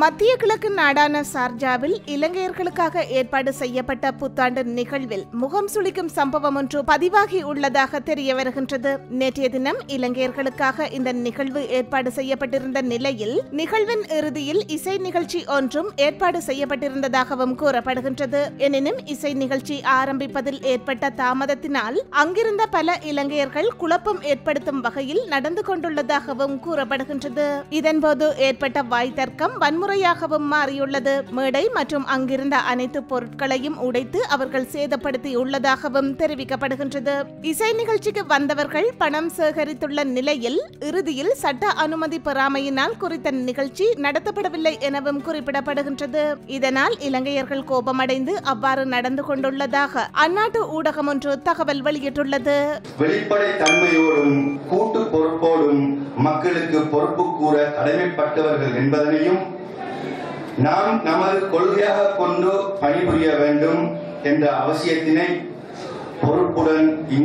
மத்திய கிழக்கு நாடான சார்ஜாவில் இலங்கையர்களுக்காக ஏற்பாடு செய்யப்பட்ட புத்தாண்டு நிகழ்வில் முகம் சுளிக்கும் சம்பவம் ஒன்று பதிவாகி உள்ளதாக தெரிய வருகின்றது. நேற்றைய தினம் இலங்கையர்களுக்காக இந்த நிகழ்வு ஏற்பாடு செய்யப்பட்டிருந்த நிலையில் நிகழ்வின் இறுதியில் இசை நிகழ்ச்சி ஒன்றும் ஏற்பாடு செய்யப்பட்டிருந்ததாகவும் கூறப்படுகின்றது. எனினும் இசை நிகழ்ச்சி ஆரம்பிப்பதில் ஏற்பட்ட தாமதத்தினால் அங்கிருந்த பல இலங்கையர்கள் குழப்பம் ஏற்படுத்தும் வகையில் நடந்து கொண்டுள்ளதாகவும் கூறப்படுகின்றது. இதன்போது ஏற்பட்ட வாய் தர்க்கம் வன்முறையாகவும் மாறியுள்ளது. மேடை மற்றும் அங்கிருந்த அனைத்து பொருட்களையும் உடைத்து அவர்கள் சேதப்படுத்தி உள்ளதாகவும் தெரிவிக்கப்படுகின்றது. இசை நிகழ்ச்சிக்கு வந்தவர்கள் பணம் சேகரித்துள்ள நிலையில் இறுதியில் சட்ட அனுமதி பெறாமையினால் குறித்த நிகழ்ச்சி நடத்தப்படவில்லை எனவும் குறிப்பிடப்படுகின்றது. இதனால் இலங்கையர்கள் கோபமடைந்து அவ்வாறு நடந்து கொண்டுள்ளதாக அந்நாட்டு ஊடகம் ஒன்று தகவல் வெளியிட்டுள்ளது. வெளிப்படை தன்மையோடும் கூட்டு பொறுப்போடும் மக்களுக்கு பொறுப்பு கூற கடமைப்பட்டவர்கள் என்பதனையும் நாம் நமது கொள்கையாக கொண்டு பணிபுரிய வேண்டும் என்ற அவசியத்தினை பொறுப்புடன்